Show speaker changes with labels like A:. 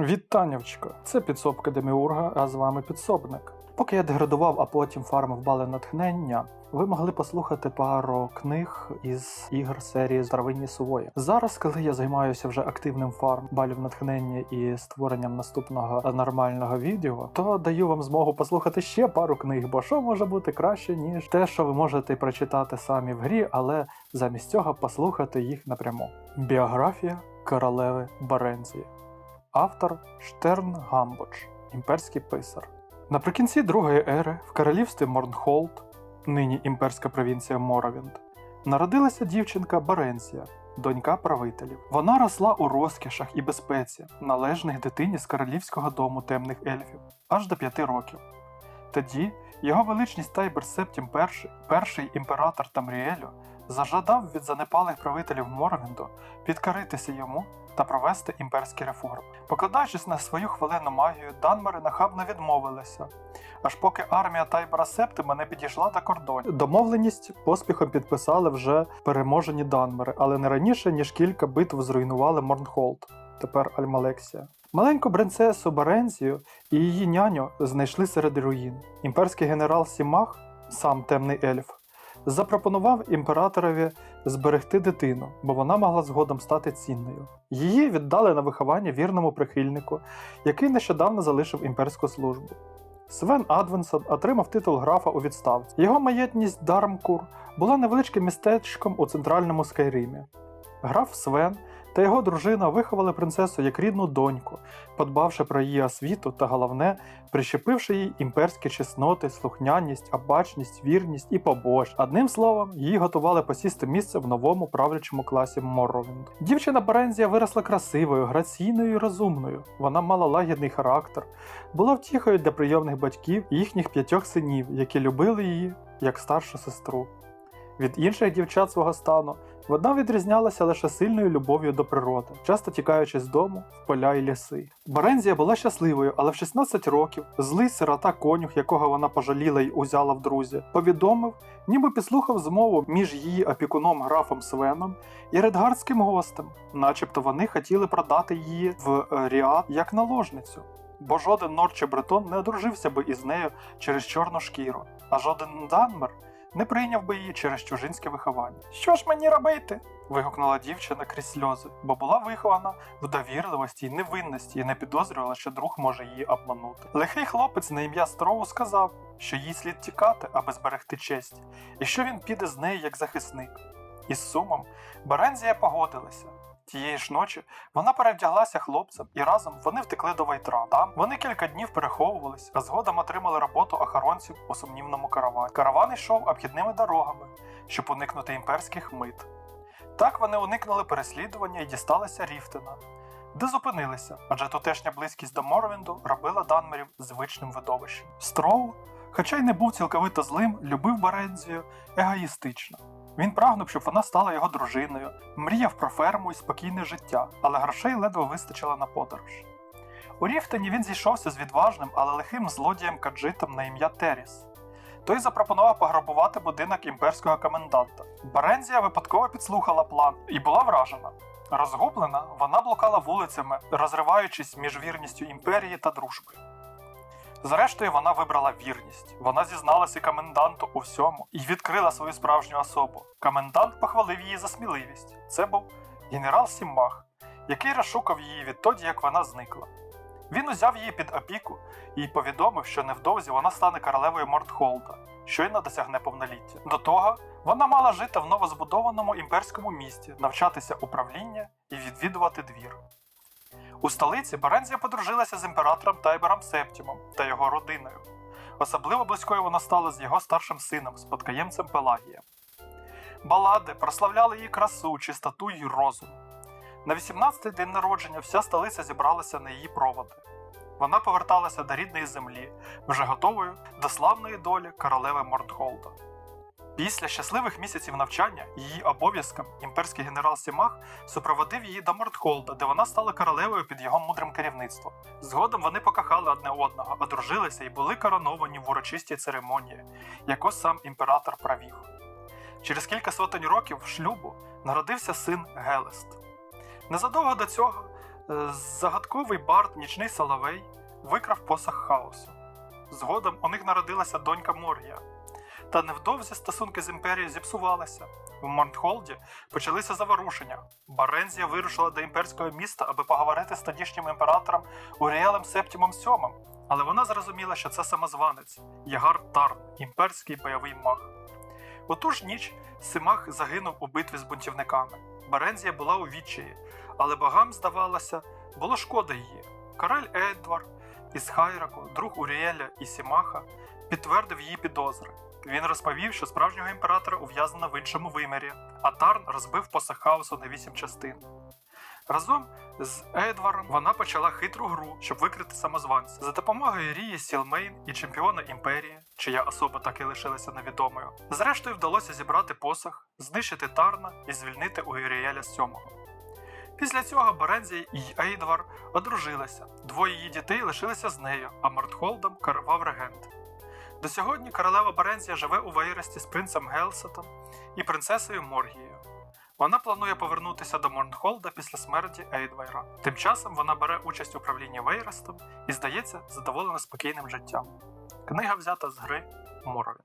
A: Вітаннячко! Це підсобка Деміурга, а з вами підсобник. Поки я деградував, а потім фармив бали натхнення, ви могли послухати пару книг із ігр серії Старовинні сувої. Зараз, коли я займаюся вже активним фарм балів натхнення і створенням наступного нормального відео, то даю вам змогу послухати ще пару книг, бо що може бути краще, ніж те, що ви можете прочитати самі в грі, але замість цього послухати їх напряму. Біографія королеви Баренції. Автор Штерн Гамбоч, імперський писар. Наприкінці Другої ери в королівстві Морнхолд, нині імперська провінція Моровінд, народилася дівчинка Баренція, донька правителів. Вона росла у розкішах і безпеці, належних дитині з королівського дому темних ельфів, аж до п'яти років. Тоді його величність Тайбер Септім перший імператор Тамріелю, зажадав від занепалих правителів Моровінду підкоритися йому та провести імперські реформи. Покладаючись на свою хвилинну магію, Данмари нахабно відмовилися, аж поки армія Тайбера Септима не підійшла до кордонів. Домовленість поспіхом підписали вже переможені Данмари, але не раніше, ніж кілька битв зруйнували Морнхолд, тепер Альмалексія. Маленьку принцесу Барензію і її няню знайшли серед руїн. Імперський генерал Сімах, сам темний ельф, запропонував імператорові зберегти дитину, бо вона могла згодом стати цінною. Її віддали на виховання вірному прихильнику, який нещодавно залишив імперську службу. Свен Адвенсон отримав титул графа у відставці. Його маєтність Дармкур була невеличким містечком у центральному Скайримі. Граф Свен та його дружина виховали принцесу як рідну доньку, подбавши про її освіту та головне, прищепивши їй імперські чесноти, слухняність, обачність, вірність і побож. Одним словом, її готували посісти місце в новому правлячому класі Морровінду. Дівчина Берензія виросла красивою, граційною і розумною. Вона мала лагідний характер, була втіхою для прийомних батьків і їхніх п'ятьох синів, які любили її як старшу сестру. Від інших дівчат свого стану вона відрізнялася лише сильною любов'ю до природи, часто тікаючи з дому в поля й ліси. Барензія була щасливою, але в 16 років злий сирота конюх, якого вона пожаліла й узяла в друзі, повідомив, ніби підслухав змову між її опікуном графом Свеном і редгардським гостем, начебто вони хотіли продати її в е, Ріад як наложницю. Бо жоден Нор чи Бретон не одружився би із нею через чорну шкіру, а жоден Данмер не прийняв би її через чужинське виховання. Що ж мені робити? вигукнула дівчина крізь сльози, бо була вихована в довірливості й невинності і не підозрювала, що друг може її обманути. Лихий хлопець на ім'я Строу сказав, що їй слід тікати, аби зберегти честь, і що він піде з нею як захисник. Із сумом Берензія погодилася. Тієї ж ночі вона перевдяглася хлопцем, і разом вони втекли до Вайтра. Там вони кілька днів переховувались, а згодом отримали роботу охоронців у сумнівному каравані. Караван йшов обхідними дорогами, щоб уникнути імперських мит. Так вони уникнули переслідування і дісталися Ріфтена, де зупинилися, адже тутешня близькість до Морвінду робила Данмерів звичним видовищем. Строу, хоча й не був цілковито злим, любив Барензію егоїстично. Він прагнув, щоб вона стала його дружиною, мріяв про ферму і спокійне життя, але грошей ледве вистачило на подорож. У Ріфтені він зійшовся з відважним, але лихим злодієм каджитом на ім'я Теріс. Той запропонував пограбувати будинок імперського коменданта. Барензія випадково підслухала план і була вражена. Розгублена, вона блукала вулицями, розриваючись між вірністю імперії та дружбою. Зрештою, вона вибрала вірність. Вона зізналася коменданту у всьому і відкрила свою справжню особу. Комендант похвалив її за сміливість. Це був генерал Сіммах, який розшукав її відтоді, як вона зникла. Він узяв її під опіку і повідомив, що невдовзі вона стане королевою Мортхолда, щойно досягне повноліття. До того вона мала жити в новозбудованому імперському місті, навчатися управління і відвідувати двір. У столиці Берензія подружилася з імператором Тайбером Септімом та його родиною. Особливо близькою вона стала з його старшим сином, спадкоємцем Пелагія. Балади прославляли її красу, чистоту й розум. На 18-й день народження вся столиця зібралася на її проводи. Вона поверталася до рідної землі, вже готовою до славної долі королеви Мортхолда. Після щасливих місяців навчання її обов'язком імперський генерал Сімах супроводив її до Мортхолда, де вона стала королевою під його мудрим керівництвом. Згодом вони покохали одне одного, одружилися і були короновані в урочистій церемонії, яку сам імператор провів. Через кілька сотень років шлюбу народився син Гелест. Незадовго до цього Е, Загадковий бард Нічний Соловей викрав посох хаосу. Згодом у них народилася донька Моргія. Та невдовзі стосунки з імперією зіпсувалися. В Морнхолді почалися заворушення. Барензія вирушила до імперського міста, аби поговорити з тодішнім імператором Уріелем Септімом VII, але вона зрозуміла, що це самозванець Ягар Тарн, імперський бойовий маг. У ту ж ніч Симах загинув у битві з бунтівниками. Барензія була у відчаї, але богам, здавалося, було шкода її. Король Едвар із Хайраку, друг Уріеля і Сімаха, підтвердив її підозри. Він розповів, що справжнього імператора ув'язнено в іншому вимірі, а Тарн розбив посох хаосу на вісім частин. Разом з Едваром вона почала хитру гру, щоб викрити самозванця. За допомогою Рії Сілмейн і чемпіона імперії, чия особа так і лишилася невідомою, зрештою вдалося зібрати посох, знищити Тарна і звільнити Уіріеля сьомого. Після цього Берензія і Ейдвар одружилися. Двоє її дітей лишилися з нею, а Мортхолдом керував регент. До сьогодні королева Берензія живе у Вейресті з принцем Гелсетом і принцесою Моргією. Вона планує повернутися до Морнхолда після смерті Ейдвайра. Тим часом вона бере участь у правлінні Вейрестом і, здається, задоволена спокійним життям. Книга взята з гри Моровін.